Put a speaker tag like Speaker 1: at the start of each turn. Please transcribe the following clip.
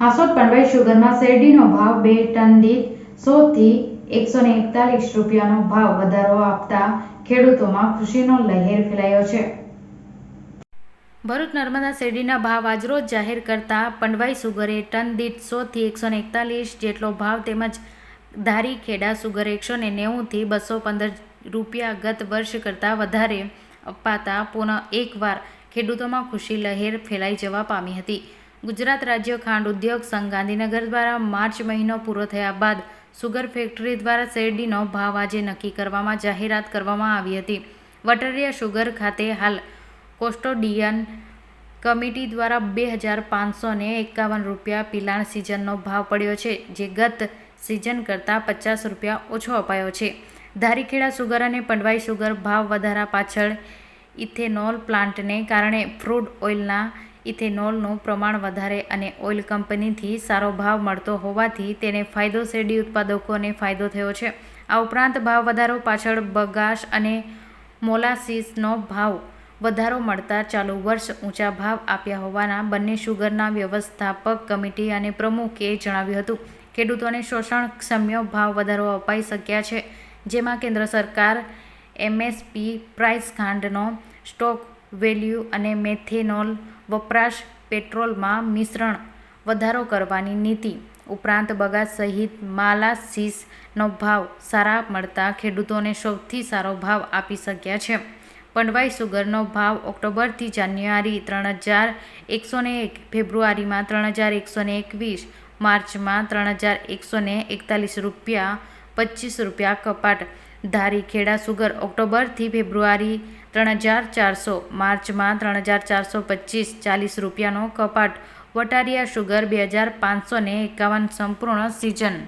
Speaker 1: હાસોદ પંડવાઈ શુગરમાં શેરડીનો ભાવ બે ટન દીઠ સોથી એકસો ને એકતાલીસ રૂપિયાનો ભાવ વધારો આપતા ખેડૂતોમાં ખુશીનો લહેર ફેલાયો છે. ભરૂચ નર્મદા શેરડીના ભાવ આજરોજ જાહેર કરતા પંડવાઈ સુગરે ટન દીઠ સોથી એકસો ને એકતાલીસ જેટલો ભાવ તેમજ ધારી ખેડા સુગર એકસો ને નેવુંથી બસો પંદર રૂપિયા ગત વર્ષ કરતાં વધારે અપાતા પુનઃ એકવાર ખેડૂતોમાં ખુશી લહેર ફેલાઈ જવા પામી હતી. ગુજરાત રાજ્ય ખાંડ ઉદ્યોગ સંઘ ગાંધીનગર દ્વારા માર્ચ મહિનો પૂરો થયા બાદ સુગર ફેક્ટરી દ્વારા શેરડીનો ભાવ આજે નક્કી કરવામાં જાહેરાત કરવામાં આવી હતી. વટરિયા સુગર ખાતે હાલ કોસ્ટોડિયન કમિટી દ્વારા બે હજાર પાંચસો ને એકાવન રૂપિયા પિલાણ સિઝનનો ભાવ પડ્યો છે, જે ગત સિઝન કરતાં પચાસ રૂપિયા ઓછો અપાયો છે. ધારીખેડા સુગર અને પંડવાઈ સુગર ભાવ વધારા પાછળ ઇથેનોલ પ્લાન્ટને કારણે ફ્રૂડ ઓઇલના ઇથેનોલનું પ્રમાણ વધારે અને ઓઇલ કંપનીથી સારો ભાવ મળતો હોવાથી તેને ફાયદો શેરડી ઉત્પાદકોને ફાયદો થયો છે. આ ઉપરાંત ભાવ વધારો પાછળ બગાસ અને મોલાસીસનો ભાવ વધારો મળતા ચાલુ વર્ષ ઊંચા ભાવ આપ્યા હોવાના બંને શુગરના વ્યવસ્થાપક કમિટી અને પ્રમુખે જણાવ્યું હતું. ખેડૂતોને શોષણ ક્ષમ્ય ભાવ વધારો અપાઈ શક્યા છે. જેમાં કેન્દ્ર સરકાર, એમએસપી, પ્રાઇસ ખાંડનો સ્ટોક વેલ્યુ અને મેથેનોલ વપરાશ પેટ્રોલમાં મિશ્રણ વધારો કરવાની નીતિ. ઉપરાંત બગાસ સહિત માલાસીસનો ભાવ સારા મળતા ખેડૂતોને સૌથી સારો ભાવ આપી શક્યા છે. પંડવાઈ સુગરનો ભાવ ઓક્ટોબરથી જાન્યુઆરી ત્રણ હજાર એકસો ને એક, ફેબ્રુઆરીમાં ત્રણ હજાર એકસો ને એકવીસ, માર્ચમાં ત્રણ હજાર એકસો ને એકતાલીસ રૂપિયા પચીસ રૂપિયા કપાટ. ધારી ખેડા સુગર ઓક્ટોબરથી ફેબ્રુઆરી ત્રણ હજાર ચારસો, માર્ચમાં ત્રણ હજાર ચારસો પચીસ, ચાલીસ રૂપિયાનો કપાટ, વટારિયા સુગર બે હજાર પાંચસો ને એકાવન સંપૂર્ણ સિઝન.